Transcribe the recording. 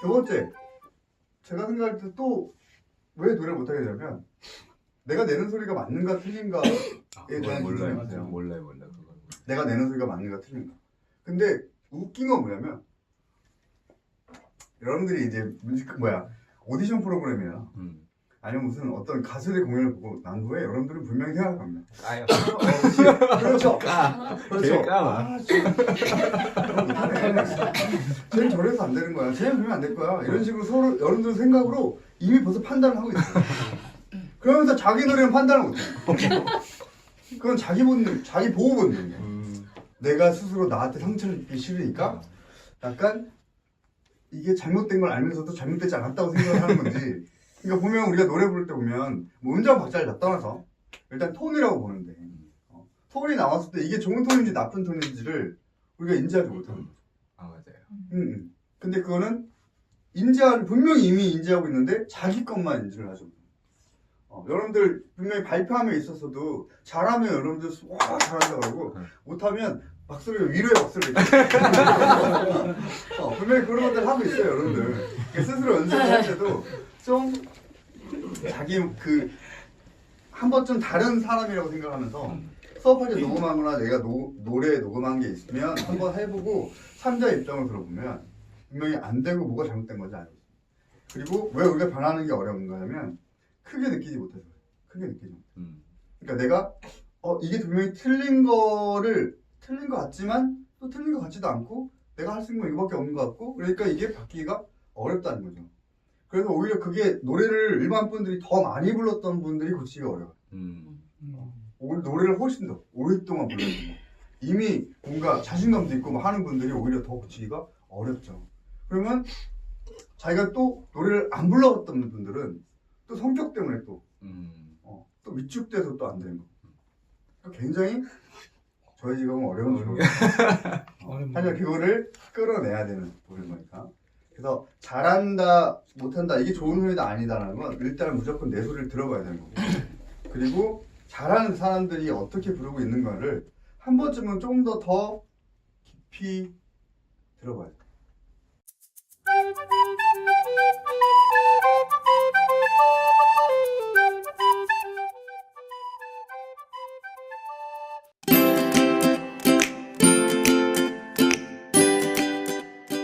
두 번째, 제가 생각할 때 또 왜 노래를 못하게 되냐면 내가 내는 소리가 맞는가 틀린가에 아, 대한 몰라요, 몰라요, 몰라요, 몰라요. 내가 내는 소리가 맞는가 틀린가. 근데 웃긴 건 뭐냐면 여러분들이 이제 뭐야 오디션 프로그램이야. 음. 아니면 무슨 어떤 가수의 공연을 보고 난 후에 여러분들은 분명히 겁니다. 까요. 어, 그렇죠. 까. 그렇죠. 까마. 아, 쟤- 못하네. 쟤는 저래서 안 되는 거야. 쟤는 그러면 안될 거야. 이런 식으로 서로 여러분들 생각으로 이미 벌써 판단을 하고 있어요. 그러면서 자기 노래는 판단을 못해. 그건 자기 본능, 자기 보호 본능이야. 음. 내가 스스로 나한테 상처를 입기 싫으니까 약간 이게 잘못된 걸 알면서도 잘못되지 않았다고 생각을 하는 건지. 그러니까 보면 우리가 노래 부를 때 보면 뭐 음정 박자를 다 떠나서 일단 톤이라고 보는데 어, 톤이 나왔을 때 이게 좋은 톤인지 나쁜 톤인지를 우리가 인지하지 못하는 거죠. 아 맞아요. 음, 음. 근데 그거는 인지할 분명히 이미 인지하고 있는데 자기 것만 인지를 하죠. 어, 여러분들 분명히 발표함에 있어서도 잘하면 여러분들 와 잘한다 그러고 응. 못하면 박수를 위로의 박수를 어, 분명히 그런 것들 하고 있어요 여러분들 그러니까 스스로 연습을 할 때도 좀 자기 그 한 번쯤 다른 사람이라고 생각하면서 음. 수업할 때 녹음하거나 내가 노, 노래 녹음한 게 있으면 한번 해보고 3자 입장을 들어보면 분명히 안 되고 뭐가 잘못된 건지 알고. 그리고 왜 우리가 변하는 게 어려운가 하면 크게 느끼지 못해서. 크게 느끼지 못해. 음. 그러니까 내가 어 이게 분명히 틀린 거를 틀린 것 같지만 또 틀린 것 같지도 않고 내가 할 수 있는 건 이거밖에 없는 것 같고 그러니까 이게 바뀌기가 어렵다는 거죠. 그래서 오히려 그게 노래를 일반 분들이 더 많이 불렀던 분들이 고치기가 어려워요. 음. 오- 노래를 훨씬 더 오랫동안 불러요. 이미 뭔가 자신감도 있고 막 하는 분들이 오히려 더 고치기가 어렵죠. 그러면 자기가 또 노래를 안 불러봤던 분들은 또 성격 때문에 또, 음. 어, 또 위축돼서 또 안 되는 거. 그러니까 굉장히 저희 지금은 어려운. 조건. 어, 하지만 그거를 끌어내야 되는 거니까. 그래서 잘한다, 못한다, 이게 좋은 소리다 아니다라는 건 일단 무조건 내 소리를 들어봐야 되는 거고. 그리고 잘하는 사람들이 어떻게 부르고 있는가를 한 번쯤은 좀 더더 깊이 들어봐야 돼.